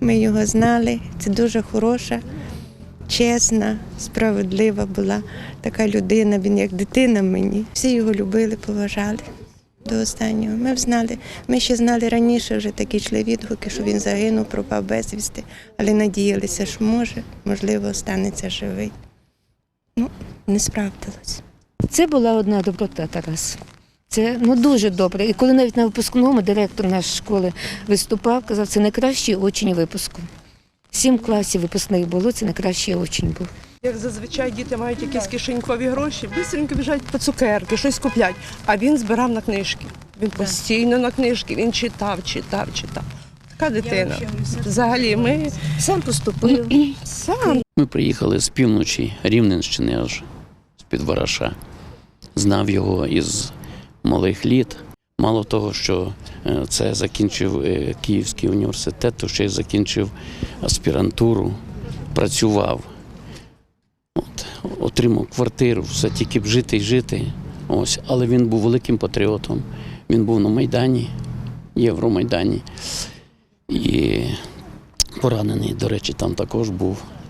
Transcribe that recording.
Ми його знали. Це дуже хороша, чесна, справедлива була така людина. Він як дитина мені. Всі його любили, поважали до останнього. Ми знали. Ми ще знали раніше, вже такі йшли відгуки, що він загинув, пропав безвісти, але надіялися, що може, можливо, останеться живий. Ну, не справдилось. Це була одна доброта Тарас. Це ну дуже добре. І коли навіть на випускному директор нашої школи виступав, казав, це найкращий учень випуску. Сім класів випускних було, це найкращий учень був. Як зазвичай діти мають якісь кишенькові гроші, бистренько біжать по цукерки, щось куплять. А він збирав на книжки. Він постійно на книжки, він читав, читав, читав. Така дитина. Взагалі, ми Сам поступив. сам Ми приїхали з півночі Рівненщини, аж з-під Вараша. Знав його із малих літ. Мало того, що е, це закінчив е, Київський університет, то ще й закінчив аспірантуру, працював. От, отримав квартиру, все тільки б жити і жити. Ось. Але він був великим патріотом. Він був на Майдані, Євромайдані. І поранений, до речі, там також був.